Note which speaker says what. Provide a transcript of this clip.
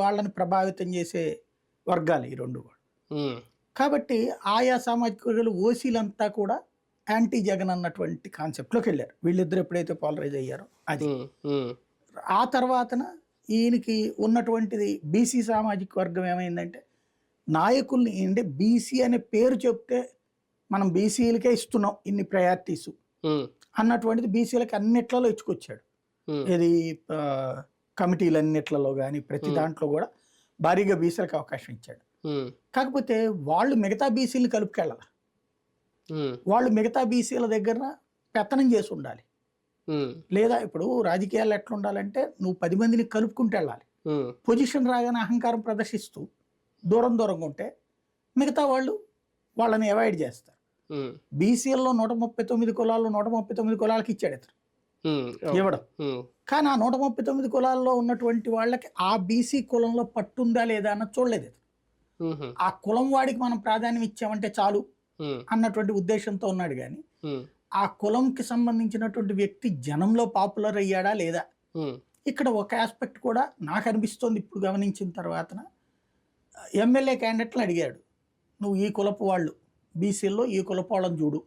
Speaker 1: వాళ్ళని ప్రభావితం చేసే వర్గాలు ఈ రెండు కూడా. కాబట్టి ఆయా సామాజిక వర్గాలు ఓసీలంతా కూడా యాంటీ జగన్ అన్నటువంటి కాన్సెప్ట్లోకి వెళ్ళారు. వీళ్ళిద్దరు ఎప్పుడైతే పాలరైజ్ అయ్యారో అది. ఆ తర్వాతన ఈయనకి ఉన్నటువంటిది బీసీ సామాజిక వర్గం ఏమైందంటే నాయకుల్ని అంటే బీసీ అనే పేరు చెప్తే మనం బీసీలకే ఇస్తున్నాం ఇన్ని ప్రయారిటీస్ అన్నటువంటిది బీసీలకి అన్నిట్లలో ఇచ్చుకొచ్చాడు. ఇది ఆ, కమిటీలు అన్నిట్లలో కానీ ప్రతి దాంట్లో కూడా భారీగా బీసీలకు అవకాశం ఇచ్చాడు. కాకపోతే వాళ్ళు మిగతా బీసీలు కలుపుకెళ్ళాలి? వాళ్ళు మిగతా బీసీల దగ్గర పెత్తనం చేసి ఉండాలి. లేదా ఇప్పుడు రాజకీయాలు ఎట్లా ఉండాలంటే నువ్వు పది మందిని కలుపుకుంటూ వెళ్ళాలి. పొజిషన్ రాగానే అహంకారం ప్రదర్శిస్తూ దూరం దూరంగా ఉంటే మిగతా వాళ్ళు వాళ్ళని అవాయిడ్ చేస్తారు.
Speaker 2: ఉమ్,
Speaker 1: బీసీల్లో నూట ముప్పై తొమ్మిది కులాలు నూట ముప్పై తొమ్మిది కులాలకి ఇచ్చాడు ఇతను. ఇవ్వడం. కానీ ఆ నూట ముప్పై తొమ్మిది కులాల్లో ఉన్నటువంటి వాళ్ళకి ఆ బీసీ కులంలో పట్టుందా లేదా అన్నది చూడలేదు. ఆ కులం వాడికి మనం ప్రాధాన్యం ఇచ్చామంటే చాలు అన్నటువంటి ఉద్దేశంతో ఉన్నాడు కానీ ఆ కులంకి సంబంధించినటువంటి వ్యక్తి జనంలో పాపులర్ అయ్యాడా లేదా? ఇక్కడ ఒక ఆస్పెక్ట్ కూడా నాకు అనిపిస్తోంది ఇప్పుడు గమనించిన తర్వాతన. ఎమ్మెల్యే క్యాండిడేట్లను అడిగాడు. నువ్వు ఈ కులపు వాళ్ళు బీసీల్లో ఈ కులపు వాళ్ళని చూడు.